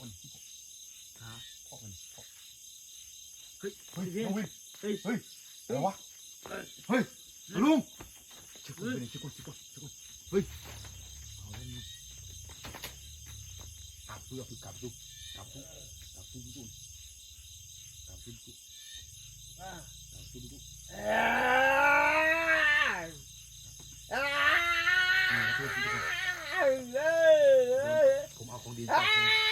มันฮะเพาะมันเพาะเฮ้ยเฮ้ยพี่น้องวินเฮ้ยเฮ้ยอะไรวะเฮ้ยเฮ้ยลุงเช็คก่อนเฮ้ยเช็คก่อนเช็คก่อนเช็คก่อนเฮ้ยเอาเล่นมึงกลับเพื่อคือกลับดูกลับดูกลับดูดูกลับดูดูกลับดูดูอ่าอ่านี่นะเพื่อนทุกคนเอ้ยเอ้ย ผมเอาของดีจากคุณ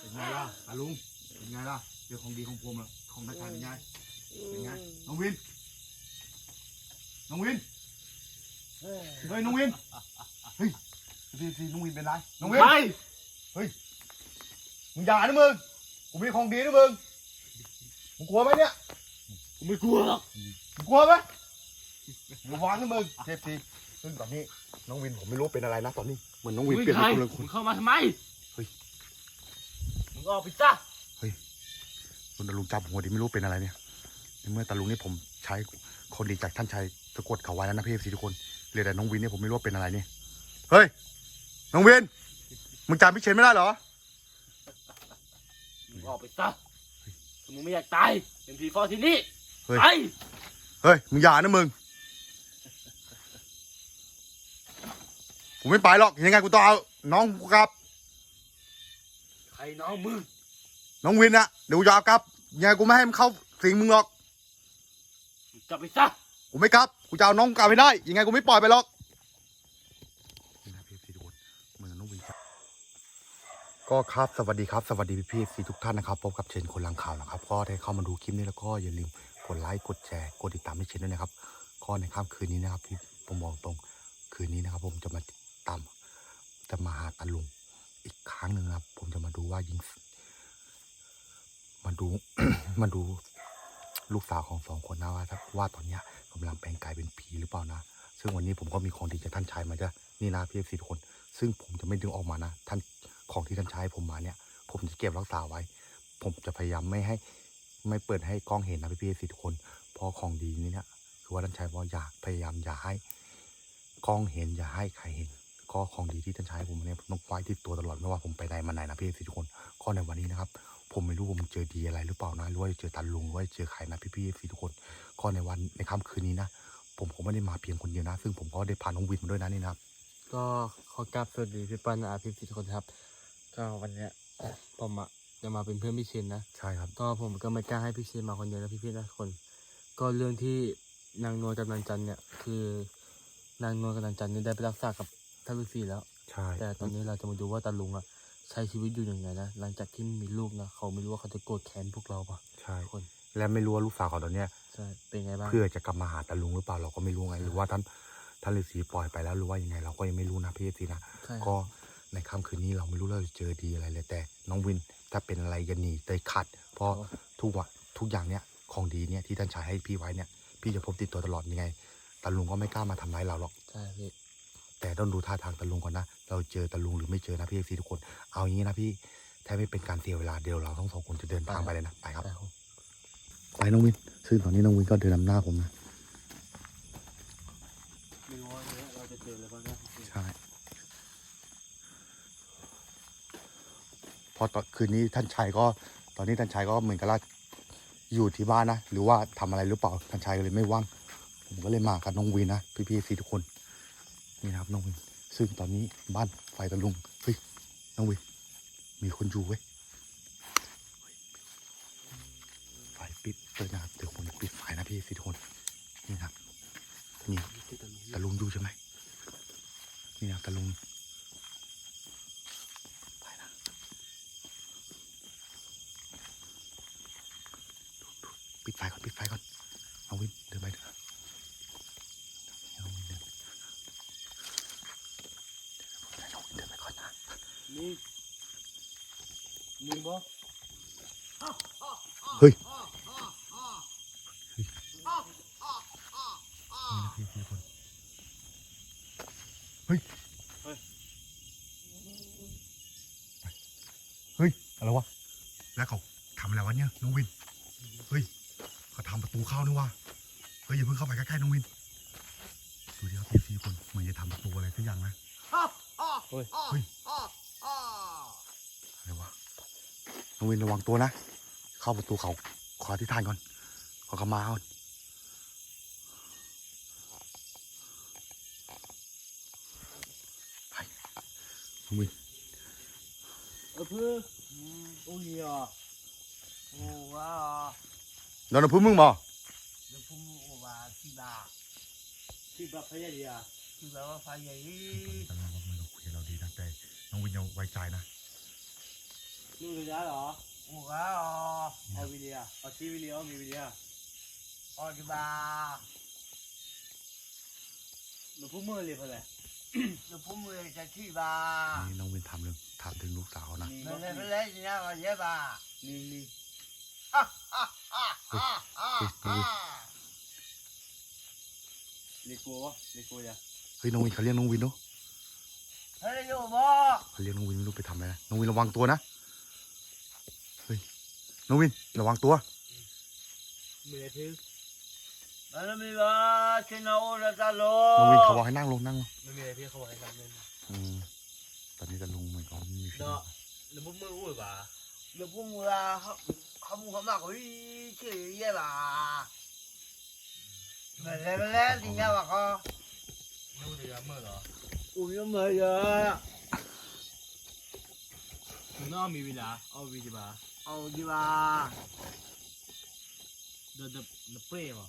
เป็นไงล่ะตาลุงเป็นไงล่ะเจ อของดีของผมละของนักชายเป็นไงเป็นไงน้องวินน้องวินเฮ้ยน้องวินเฮ้ยสิสิน้องวินเป็นไรน้องวินไปมึงอย่านะมึงกูมีของดีนะมึงมึงกลัวไหมเนี่ยผมไม่กลัวหรอกมึงกลัวไหมระวังนะมึงเทปทีซึ่งตอนนี้น้องวินผมไม่รู้เป็นอะไรนะตอนนี้เหมือนน้องวินมึงเปลี่ยนใครเป็นคนละคมึนงเข้ามาทำไมเฮ้ยมึงออกไปซะ คุณตาลุงจับหัวดิไม่รู้เป็นอะไรเนี่ยในเมื่อตาลุงนี่ผมใช้คนดีจากท่านชายสะกดเขาไว้แล้วนะพี่เอฟซีทุกคนเหลือแต่น้องวินเนี่ยผมไม่รู้ว่าเป็นอะไรเนี่ยเฮ้ยน้องวินมึงจำพี่เชนไม่ได้เหรอมึงออกไปซะถ้ามึงไม่อยากตายเป็นผีฟอที่นี่เฮ้ยไปเฮ้ยมึงอย่านะมึงผมไม่ไปหรอกยังไงกูต้องเอาน้องกูกลับ ใครน้องมึง น้องวินอะเดี๋ยวกูจะเอากลับยังไงกูไม่ให้มันเข้าสิงมึงหรอกมึงกลับไปซะกูไม่กลับกูจะเอาน้องกลับให้ได้ ยังไงกูไม่ปล่อยไปหรอกนี่นะพี่พี่ทุกคนเหมือนน้องวินครับก็ครับสวัสดีครับ สวัสดีพี่พี่ซีทุกท่านนะครับพบกับเชนคนลังข่าวนะครับ ก็ได้เข้ามาดูคลิปนี้แล้วก็อย่าลืมกดไลค์กดแชร์กดติดตามให้เชนด้วยนะครับก็ในค่ำคืนนี้นะครับพี่ผมบอกตรงคืนนี้นะครับ ผมจะมาติดตามจะมาหาตาลุงอีกครั้งหนึ่งนะครับ ผมจะมาดูว่ายิง มาดูมาดูลูกสาวของสองคนนะว่าว่าตอนเนี้ยกำลังแปลงกายเป็นผีหรือเปล่านะ ซึ่งวันนี้ผมก็มีของดีจากท่านชายมาจะนี่นะพี่เอฟซีทุกคน ซึ่งผมจะไม่ดึงออกมานะ ท่านของที่ท่านชายผมมาเนี่ย ผมจะเก็บรักษาไว้ ผมจะพยายามไม่ให้ไม่เปิดให้กล้องเห็นนะพี่พี่เอฟซีทุกคนเพราะของดีนี่เนี่ยคือว่าท่านชายว่าอย่าพยายามอย่าให้กล้องเห็นอย่าให้ใครเห็นก็ของดีที่ท่านชายผมเนี่ยผมต้องไว้ที่ตัวตลอดไม่ว่าผมไปไหนมาไหนนะพี่เอฟซีทุกคนก็ในวันนี้นะครับ ผมไม่รู้ว่าผมเจอดีอะไรหรือเปล่านะหรือว่าจะเจอตาลุงหรือว่าจะเจอใครนะพี่พี่ๆทุกคนก็ในวันในค่ำคืนนี้นะผมคงไม่ได้มาเพียงคนเดียวนะ ซึ่งผมก็ได้พาน้องวินมาด้วยนะนี่นะครับ ก็ขอกราบสวัสดีพี่ปั้นอาพี่พี่ทุกคนครับ ก็วันเนี้ยผมอะจะมาเป็นเพื่อนพี่เชนนะใช่ครับ ก็ผมก็ไม่กล้าให้พี่เชนมาคนเดียวนะพี่พี่ๆนะทุกคน ก็เรื่องที่นางนวลกับนางจันเนี่ย คือนางนวลกับนางจันนี่ได้ไปรักษากับท่านฤาษีแล้ว ใช่ แต่ตอนนี้เราจะมาดูว่าตาลุงอะ ใช้ชีวิตอยู่ยังไงนะหลังจากที่มีลูกนะเขาไม่รู้ว่าเขาจะโกรธแค้นพวกเราปะใช่ทุกคนและไม่รู้ว่าลูกสาวเขาตอนเนี้ยใช่เป็นไงบ้างเพื่อจะกลับมาหาตาลุงหรือเปล่าเราก็ไม่รู้ไงหรือว่าท่านท่านฤาษีปล่อยไปแล้วหรือว่ายังไง เราก็ยังไม่รู้นะพี่เอฟซีนะใช่ครับก็ในค่ำคืนนี้เราไม่รู้เราจะเจอดีอะไรเลยแต่ น้องวินถ้าเป็นอะไรอย่าหนีเตยขัด เพราะทุกวะทุกอย่างเนี้ยของดีเนี่ยที่ท่านชายให้พี่ไว้เนี่ยพี่จะพบติดตัวตลอดยังไงตาลุงก็ไม่กล้ามาทำร้ายเราหรอก ใช่พี่ แต่ต้องดูท่าทางตาลุงก่อนนะ เราเจอตาลุงหรือไม่เจอนะพี่เอฟซีทุกคน เอาอย่างนี้นะพี่แทบไม่เป็นการเสียเวลาเดียวเราทั้งสองคนจะเดินทางไปเลยนะไปครับใช่ครับ ไปน้องวิน ซึ่งตอนนี้น้องวินก็เดินนำหน้าผมนะไม่รู้ว่าเนี่ยเราจะเจออะไรบ้างนะใช่พอตอนคืนนี้ท่านชายก็ ตอนนี้ท่านชายก็เหมือนกับว่าอยู่ที่บ้านนะ หรือว่าทำอะไรหรือเปล่าท่านชายก็เลยไม่ว่าง ผมก็เลยมากับน้องวินนะพี่พี่ซีทุกคน นี่นะครับน้องวินซึ่งตอนนี้บ้านไฟตะลุงเฮ้ยน้องวินมีคนอยู่เว้ยไฟปิดเลยนะครับเดี๋ยวผมปิดไฟนะพี่สิทุกคนนี่นะครับนี่ตะลุงอยู่ใช่ไหมนี่นะตะลุงไปนะดูดูปิดไฟก่อนปิดไฟก่อนเอาวินเดินไปเถอะเอาวินเดินเอาวินเดินไปก่อนนะ นี่มึงบ่ เฮ้ยนี่นะ พี่พี่คนเฮ้ย เฮ้ย เฮ้ย อะไรวะ แล้วเขาทำอะไรวะเนี่ยน้องวิน เฮ้ยเขาทำประตูเข้านี่วะเฮ้ยอย่าเพิ่งเข้าไปใกล้ๆน้องวิน ดูดิครับพี่ซีคนเหมือนจะทำประตูอะไรสักอย่างนะ เฮ้ย เฮ้ย อะไรวะน้องวินระวังตัวนะ เข้าประตูเขาขอที่ทานก่อน ขอขมาก่อนไปน้ องวินเออเพื่อโอ้ยอะโอ้ว้านอนกับพื้นมึงบ่เดี๋ยวผมว่าที่บ้าที่บ้าพยาดีอะที่บ้าว่าพยาดีแต่เราก็ไม่รู้คุยกับเราดีนะแต่น้องวินยังไว้ใจนะนู่นเลยเหรอโอ้ว้าเอาวิดีโอเอาที่วิดีโอมีวิดีโอเอาที่บ้าหนูพูดเมื่อไรพอเลย หนูพูดเมื่อไรจะที่บ้านี่น้องวินถามเรื่องถามถึงลูกสาวนะไม่ไม่ไม่เลยเนี่ยก็เยอะบ้านี่นี่เฮ้ยน้องวินเลโก้เลโก้ยาเฮ้ยน้องวินเขาเรียกน้องวินเนาะเฮ้ยอยู่บ่เขาเรียกน้องวินไม่รู้ไปทำอะไรนะน้องวินระวังตัวนะเฮ้ยน้องวินระวังตัวมือถือ มันมีว่าชิโนระตาโลน้องวินเขาบอกให้นั่งลงนั่งลงไม่มีอะไรพี่เขาบอกให้ทำเล่นอืมตอนนี้จะลงเหมือนเขาไม่มีเนาะหรือพวกมืออุ้ยบ่าหรือพวกมือเขาเขามึงเขามากกว่าที่ชื่อเยอะบ่าเมื่อไรเมื่อไรที่เนี่ยว่าเขาไม่รู้จะเมื่อเหรออุ้ยเมื่อเยอะถึงน้องมีเวลาเอาวีดีบาเอาดีบ่าเดินเดินเดินเปรี้ยวอ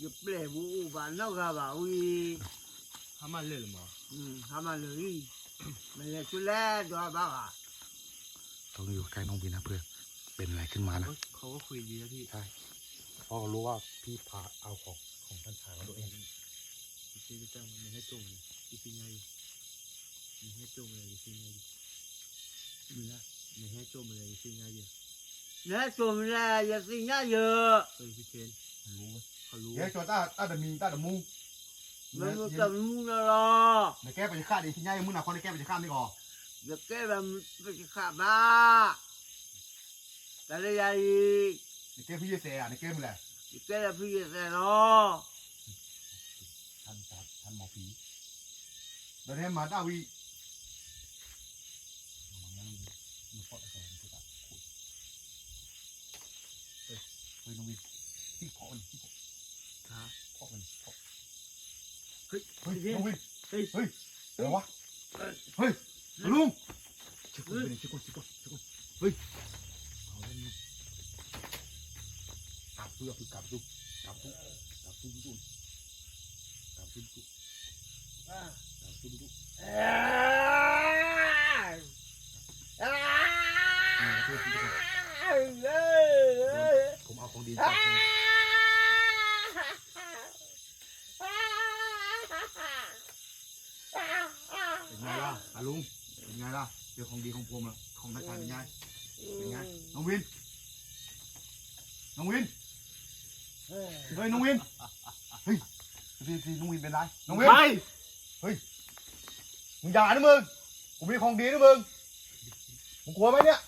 ย่าเปลี่ยนบูบ่านนอกกันบ่าอุ้ยทำมาเล่นมั้งอืมทำมาเลยไม่เลยชุดแรกตัวบ้าอะต้องอยู่ใกล้น้องวินนะเพื่อเป็นอะไรขึ้นมานะเขาก็คุยดีนะพี่ใช่เพราะเขารู้ว่าพี่พาเอาของของท่านชายมาตัวเองพี่ก็จ้างมันให้จงเลยพี่พี่ไงมันให้จงเลยพี่ไงมีนะมันให้จงเลยพี่ไงเยอะเนี่ยตัวมันเนี่ยอย่าสิ่งเงี้ยเยอะเฮ้ยพี่เชนรู้ไหม เขารู้เฮ้ยจอต้าต้าดมีต้าดมูมันก็จะมุ่งนะรอในแก้ไปจะฆ่าดิที่ง่ายมึงหนักคนในแก้ไปจะฆ่าไม่ก่ออย่าแก้แบบไปขาบ้าแต่ละยายในแก้พี่เยเซ่อะในแก้มึงแหละอย่าแก้แบบพี่แต่รอท่านท่านหมอผีเดี๋ยวนี้มาต้าวีเฮ้ยน้องวินที่เพาะมันที่เพาะ ฮะ เพาะมันเพาะ เฮ้ยเฮ้ยพี่น้องวินเฮ้ย เฮ้ยอะไรวะ เฮ้ยลุงเช็คก่อนเช็คก่อนเช็คก่อนเช็คก่อนเฮ้ยเอาเล่นนี่กลับดูกลับดูกลับดูกลับดูดูกลับดูดูกลับดูดูเอ้ยเอ้ยเอ้ย ผมเอาของดีจากนี่เป็นไงล่ะอาลุงเป็นไงล่ะเจอ ของดีของผมละของนักการเป็นไงเป็นไงน้องวิน น้องวิน เฮ้ย น้องวิน เฮ้ยพี่พี่น้องวินเป็นไร น้องวินไปมึงอย่านะมึง กูมีของดีนะมึง มึงกลัวไหมเนี่ย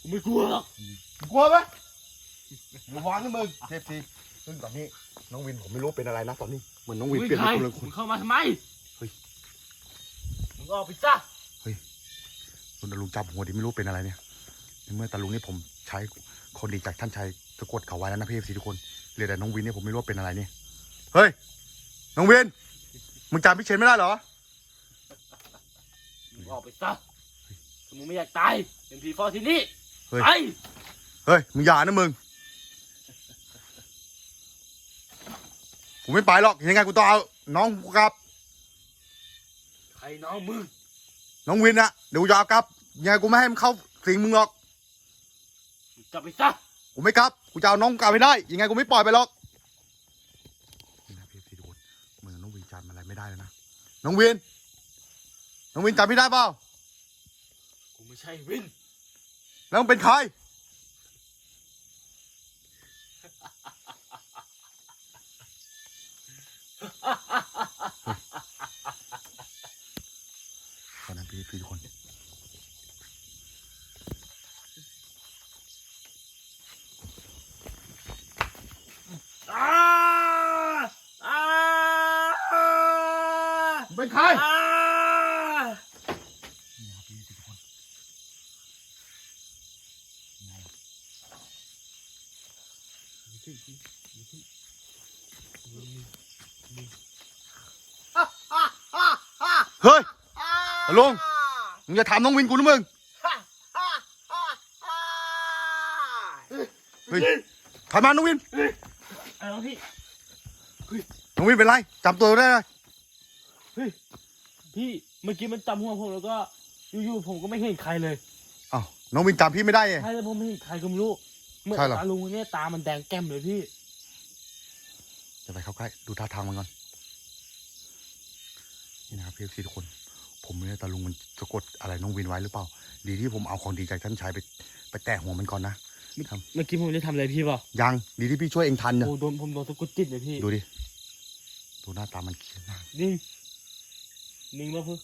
กูไม่กลัวหรอก มึงกลัวไหมระวังนะมึงเทปทีซึ่งตอนนี้น้องวินผมไม่รู้เป็นอะไรนะตอนนี้ เหมือนน้องวินมึงเปลี่ยนใครเป็นคนละคมึนงเข้ามาทำไมมึงออกไปจ้ะจน ตาลุงจับหัวดิไม่รู้เป็นอะไรเนี่ยในเมื่อตาลุงนี่ผมใช้คนดีจากท่านชายสะกดเขาไว้แล้วนะพี่เอฟซีทุกคนเหลือแต่น้องวินเนี่ยผมไม่รู้ว่าเป็นอะไรเนี่ยเฮ้ยน้องวินมึงจำพี่เชนไม่ได้เหรอมึงออกไปซะมึงไม่อยากตายเป็นผีฟอที่นี่เฮ้ยไปเฮ้ยมึงอย่านะมึงผมไม่ไปหรอกยังไงกูต้องเอาน้องกูกลับใครน้องมึง น้องวินอะเดี๋ยวกูจะเอากลับยังไงกูไม่ให้มันเข้าสิงมึงหรอกมึงกลับไปซะกูไม่กลับกูจะเอาน้องกลับไปได้ ยังไงกูไม่ปล่อยไปหรอกนี่นะพี่ทุกคนเหมือนน้องวินจำอะไรไม่ได้แล้วนะน้องวินน้องวินจำไม่ได้เปล่ากูไม่ใช่วินแล้วมึงเป็นใคร ตอนนั้นพี่ ทุกคนอ้าอ้าเป็นใครอ่านี่ครับพี่ทุกคนยังไงล่ะเฮ้ยตะลุง มึงจะถามน้องวินกูนะมึงเฮ้ยถามมาน้องวินไอ้น้องพี่น้องวินเป็นไรจำตัวได้ไหมพี่เมื่อกี้มันจำหัวผมแล้วก็อยู่ๆผมก็ไม่เห็นใครเลยอ้าวน้องวินจำพี่ไม่ได้ไงใช่แล้วผมไม่เห็นใครก็ไม่รู้เมื่อใช่เหรอตาลุงคนเนี่ยตามันแดงแก้มเลยพี่จะไปเข้าใกล้ดูท่าทางมันก่อนนี่นะครับพี่ซีทุกคน ผมไม่ได้ตาลุงมันสะกดอะไรน้องวินไว้หรือเปล่า ดีที่ผมเอาของดีจากท่านชายไปไปแตะหัวมันก่อนนะ ครับ เมื่อกี้ผมได้ทำอะไรพี่เปล่ายังดีที่พี่ช่วยเองทันเนี่ยโอ้โดนผมโดนสะกดจิตเลยพี่ดูดิดูหน้าตามันเครียดมากนิ่งนิ่งป่ะพี่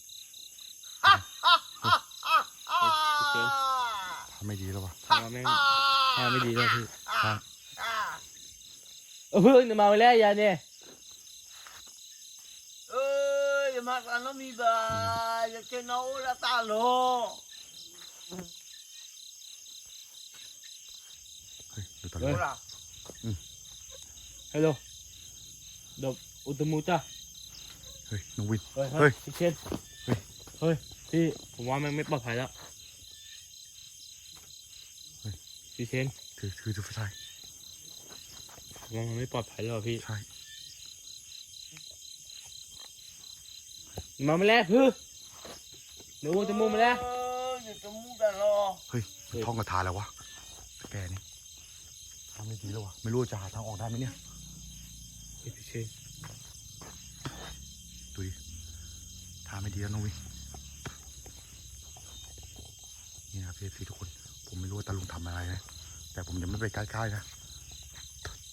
ทำไม่ดีแล้ววะทำแม่งทำไม่ดีแล้วพี่ครับเออเพิ่งจะมาไปแล้วยาเนี่ย ơi mà ta nó mi bà giờ cái nấu là ta lô เฮ้ยดูตา Ủa ลุง là ฮัลโหลดบอุตมุจ้ะเฮ้ยน้องวิน เฮ้ยเฮ้เฮ้ยยพี่เชนเฮ้ยพี่ผมว่ามันไม่ปลอดภัยแล้วเฮ้ยพี่เชนถือถือถือไฟฉายผมว่ามันไม่ปลอดภัยแล้วอะพี่ ใช่ มาไม่แล้วพี่หนูอุตมุมาแล้ว ơi giờ tôi muốn ta lo เฮ้ยมันท่องคาถาแล้ววะแกนี่ทำไม่ดีแล้ววะไม่รู้จะหาทางออกได้ไหมเนี่ยเฮ้ยพี่เชนดูดิทางไม่ดีแล้วน้องวินนี่นะครับพี่ทุกคน ผมไม่รู้ว่าตาลุงทำอะไรนะแต่ผมจะไม่ไปใกล้ๆนะ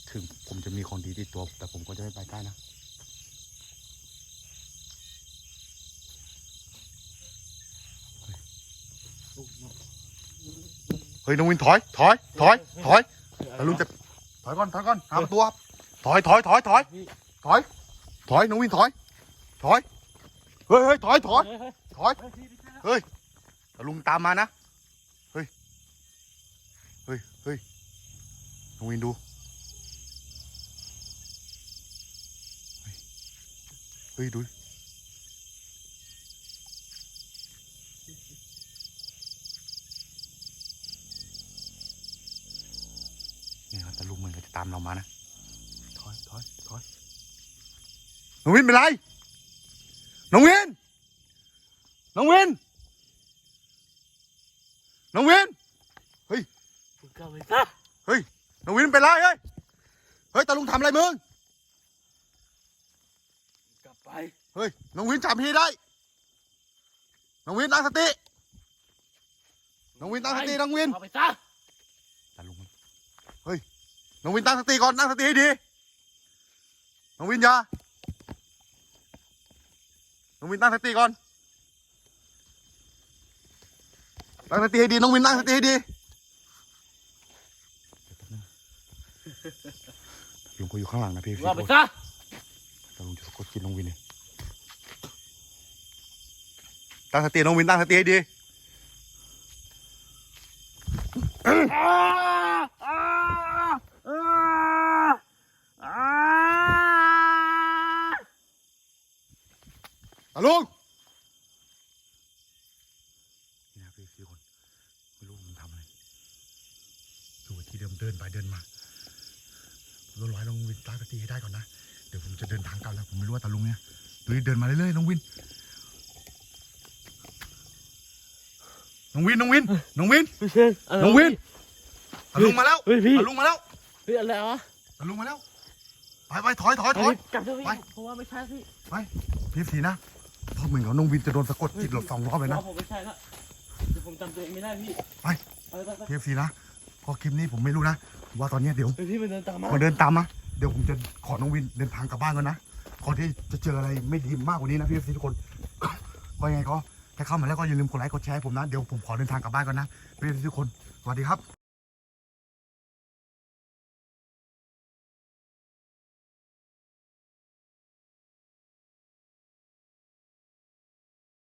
ถึงผมจะมีของดีติดตัว แต่ผมก็จะไม่ไปใกล้นะ ฮ้ยน้องวินถอยถอยถอยถอยตาลุงจะถอยก่อนถอยก่อนหาประตูครับถอยถอยถอยถอยพี่ถอยถอยน้องวินถอย ถอยเฮ้ยเฮ้ยถอยถอยเฮ้ยเฮ้ยถอยเฮ้ยพี่พี่เชนแล้วตาลุงตามมานะเฮ้ยเฮ้ยเฮ้ยน้องวินดูเฮ้ยเฮ้ยดู เหมือนกับจะตามเรามานะถอยถอยถอยน้องวินเป็นไรน้องวินน้องวินน้องวินมึงกลับไปซะน้องวินเป็นไรเฮ้ยเฮ้ยตาลุงทำอะไรมึงกลับไปเฮ้ยน้องวินจับพี่ได้น้องวินตั้งสติน้องวินตั้งสติน้องวิน เอาไปซะ ตาลุงมันเฮ้ย น้องวินตั้งสติก่อนตั้งสติให้ดี น้องวินอย่าน้องวินตั้งสติก่อน ตั้งสติให้ดี น้องวินตั้งสติให้ดีลุงก็อยู่ข้างหลังนะพี่มึงพี่เอาไปซะตาลุงจะสะกดจิตน้องวินเนี่ยตั้งสติน้องวินตั้งสติให้ดี อ่าอ่าอ่าอ่า ตาลุงนี่นะพี่สี่คน ไม่รู้มันทำอะไรอยู่ที่ เดิมเดินไปเดินมาเราร้อยน้องวินตั้งสติให้ได้ก่อนนะ เดี๋ยวผมจะเดินทางกลับแล้ว ผมไม่รู้ว่าตาลุงเนี่ยดูดิเดินมาเรื่อยๆน้องวิน น้องวิน น้องวิน น้องวิน พี่เชนอะไรน้องวินวะตาลุงมาแล้วเฮ้ยพี่ตาลุงมาแล้วเฮ้ยอะไรวะตาลุงมาแล้ว ไปไปถอยถอยถอยเฮ้ยกลับเถอะพี่ไป เพราะว่าไม่ใช่พี่พี่สีนะเพราะเหมือนเขาน้องวินจะโดนสะกดจิตหลบสองรอบเลยนะพราผมไม่ใช่ละเดี๋ยวผมจำตัวเองไม่ได้พี่ไป ไปไปไป พีเอฟซีนะเพอคลิปนี้ผมไม่รู้นะว่าตอนเนี้ยเดี๋ยว เฮ้ยพี่มันเดินตามมา มาเดินตามนะเดี๋ยวผมจะขอน้องวินเดินทางกลับบ้านก่อนนะก่อนที่จะเจออะไรไม่ดีมากกว่านี้นะพีเอฟซีทุกคน ก็ยังไงก็ถ้าเข้ามาแล้วก็อย่าลืมกดไลค์กดแชร์ให้ผมนะ เดี๋ยวผมขอเดินทางกลับบ้านก่อนนะพีเอฟซีทุกคน สวัสดีครับ